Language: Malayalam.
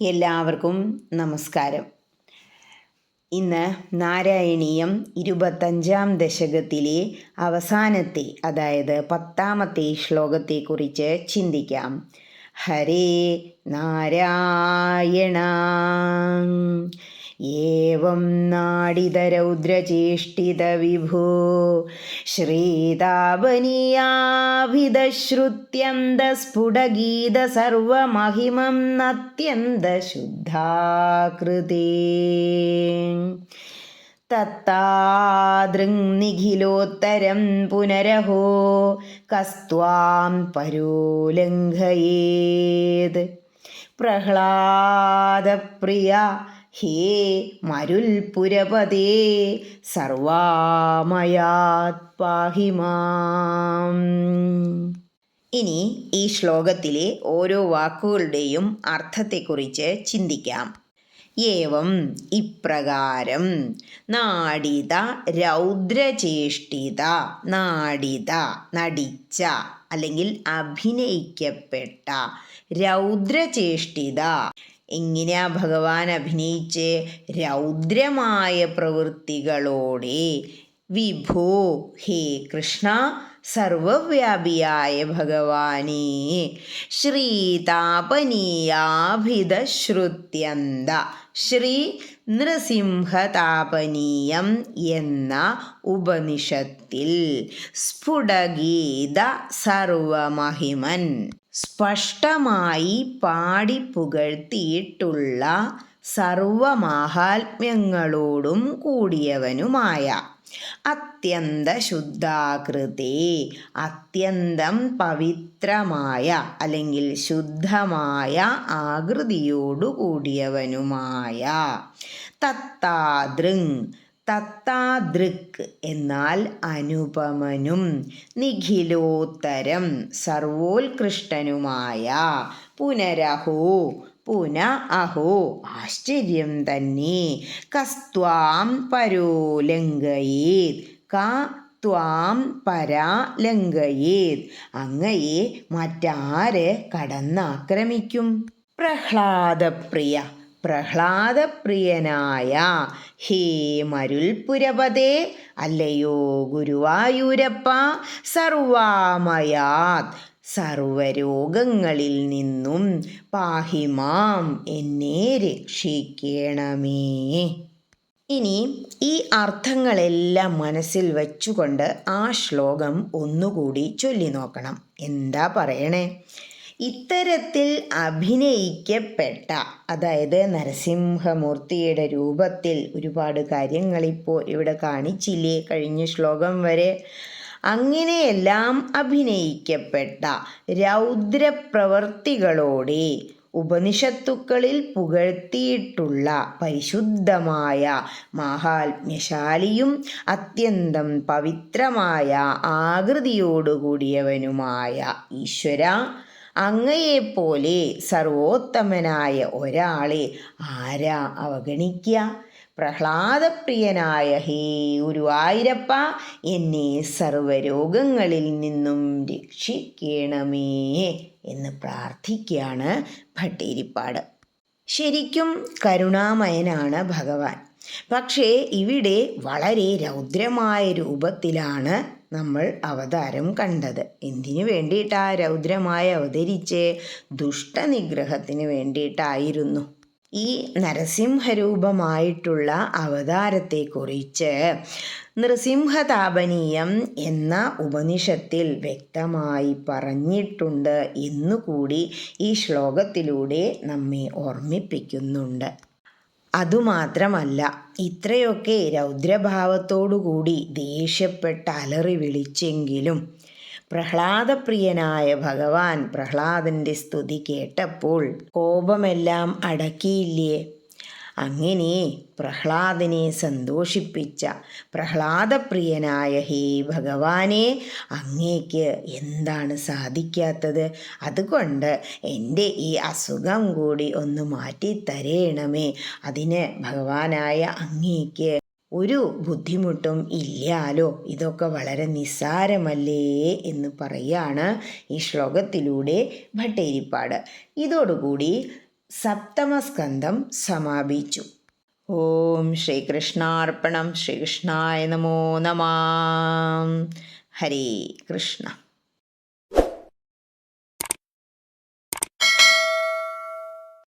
എല്ലാവർക്കും നമസ്കാരം. ഇന്ന് നാരായണീയം ഇരുപത്തഞ്ചാം ദശകത്തിലെ അവസാനത്തെ അതായത് പത്താമത്തെ ശ്ലോകത്തെക്കുറിച്ച് ചിന്തിക്കാം. ഹരേ നാരായണ. ഏവം നാടിതരൗദ്രചേഷ്ടിതവിഭോ ശ്രീതാപനീയാഭിതശ്രുത്യന്തസ്ഫുടഗീതസർവമഹിമം നത്യന്തശുദ്ധാകൃതേ. തത്താദൃങ്നിഖിലോത്തരം പുനരഹോ കസ്ത്വാം പരോലംഘയേത്. പ്രഹ്ലാദപ്രിയ ഹേ മരുൽപുരപതേ സർവാമയാത് പാഹി ഇനി ഈ ശ്ലോകത്തിലെ ഓരോ വാക്കുകളുടെയും അർത്ഥത്തെക്കുറിച്ച് ചിന്തിക്കാം. ഏവം ഇപ്രകാരം നാടിത രൗദ്രചേഷ്ടിത നാടിത നടിച്ച അല്ലെങ്കിൽ അഭിനയിക്കപ്പെട്ട രൗദ്രചേഷ്ടിത എങ്ങനെയാ ഭഗവാൻ അഭിനയിച്ച്? രൗദ്രമായ പ്രവൃത്തികളോടെ. വിഭോ ഹേ കൃഷ്ണ സർവവ്യാപിയായ ഭഗവാനേ. ശ്രീതാപനീയാഭിതശ്രുത്യന്ത ശ്രീ നൃസിംഹതാപനീയം എന്ന ഉപനിഷത്തിൽ സ്ഫുടഗീത സർവമഹിമൻ. സ്പഷ്ടമായി പാടി പുകഴ്ത്തിയിട്ടുള്ള സർവമാഹാത്മ്യങ്ങളോടും കൂടിയവനുമായ അത്യന്ത ശുദ്ധാകൃതി അത്യന്തം പവിത്രമായ അല്ലെങ്കിൽ ശുദ്ധമായ ആകൃതിയോടു കൂടിയവനുമായ തത്താദൃങ് തത്താദൃക് എന്നാൽ അനുപമനും നിഖിലോത്തരം സർവോത്കൃഷ്ടനുമായ. പുനരഹോ പുന അഹോ ആശ്ചര്യം തന്നെ. കസ്ത്വാം പരോലങ്കയേത് ക ത്വാം പരാലങ്കയേത് അങ്ങയെ മറ്റാര് കടന്നാക്രമിക്കും? പ്രഹ്ലാദപ്രിയ പ്രഹ്ലാദപ്രിയനായ ഹേ മരുൽപുരപതേ അല്ലയോ ഗുരുവായൂരപ്പ സർവാമയാത് സർവരോഗങ്ങളിൽ നിന്നും പാഹിമാം എന്നെ രക്ഷിക്കണമേ. ഇനി ഈ അർത്ഥങ്ങളെല്ലാം മനസ്സിൽ വച്ചുകൊണ്ട് ആ ശ്ലോകം ഒന്നുകൂടി ചൊല്ലി നോക്കണം എന്താ പറയണേ? ഇത്തരത്തിൽ അഭിനയിക്കപ്പെട്ട അതായത് നരസിംഹമൂർത്തിയുടെ രൂപത്തിൽ ഒരുപാട് കാര്യങ്ങളിപ്പോൾ ഇവിടെ കാണിച്ചില്ലേ? കഴിഞ്ഞ ശ്ലോകം വരെ അങ്ങനെയെല്ലാം അഭിനയിക്കപ്പെട്ട രൗദ്രപ്രവർത്തികളോടെ ഉപനിഷത്തുക്കളിൽ പുകഴ്ത്തിയിട്ടുള്ള പരിശുദ്ധമായ മഹാത്മ്യശാലിയും അത്യന്തം പവിത്രമായ ആകൃതിയോടുകൂടിയവനുമായ ഈശ്വര അങ്ങയെപ്പോലെ സർവോത്തമനായ ഒരാളെ ആരാ അവഗണിക്കുക പ്രഹ്ലാദപ്രിയനായ ഹേ ഗുരുവായൂരപ്പ എന്നെ സർവരോഗങ്ങളിൽ നിന്നും രക്ഷിക്കണമേ എന്ന് പ്രാർത്ഥിക്കുകയാണ് ഭട്ടേരിപ്പാട്. ശരിക്കും കരുണാമയനാണ് ഭഗവാൻ. പക്ഷേ ഇവിടെ വളരെ രൗദ്രമായ രൂപത്തിലാണ് നമ്മൾ അവതാരം കണ്ടത്. എന്തിനു വേണ്ടിയിട്ടാ രൗദ്രമായി അവതരിച്ച്? ദുഷ്ടനിഗ്രഹത്തിന് വേണ്ടിയിട്ടായിരുന്നു. ഈ നരസിംഹരൂപമായിട്ടുള്ള അവതാരത്തെക്കുറിച്ച് നൃസിംഹതാപനീയം എന്ന ഉപനിഷത്തിൽ വ്യക്തമായി പറഞ്ഞിട്ടുണ്ട് എന്നുകൂടി ഈ ശ്ലോകത്തിലൂടെ നമ്മെ ഓർമ്മിപ്പിക്കുന്നുണ്ട്. അതുമാത്രമല്ല ഇത്രയൊക്കെ രൗദ്രഭാവത്തോടുകൂടി ദേഷ്യപ്പെട്ട് അലറി വിളിച്ചെങ്കിലും പ്രഹ്ലാദപ്രിയനായ ഭഗവാൻ പ്രഹ്ലാദന്റെ സ്തുതി കേട്ടപ്പോൾ കോപമെല്ലാം അടക്കിയില്ലേ? അങ്ങനെ പ്രഹ്ലാദനെ സന്തോഷിപ്പിച്ച പ്രഹ്ലാദപ്രിയനായ ഹേ ഭഗവാനെ അങ്ങേക്ക് എന്താണ് സാധിക്കാത്തത്? അതുകൊണ്ട് എന്റെ ഈ അസുഖം കൂടി ഒന്ന് മാറ്റി തരേണമേ. അതിന് ഭഗവാനായ അങ്ങേക്ക് ഒരു ബുദ്ധിമുട്ടും ഇല്ലാലോ? ഇതൊക്കെ വളരെ നിസ്സാരമല്ലേ എന്ന് പറയാണ് ഈ ശ്ലോകത്തിലൂടെ ഭട്ടേരിപ്പാട്. ഇതോടുകൂടി സപ്തമസ്കന്ധം സമാപിച്ചു. ഓം ശ്രീകൃഷ്ണാർപ്പണം ശ്രീകൃഷ്ണായ നമോ നമാ. ഹരേ കൃഷ്ണ.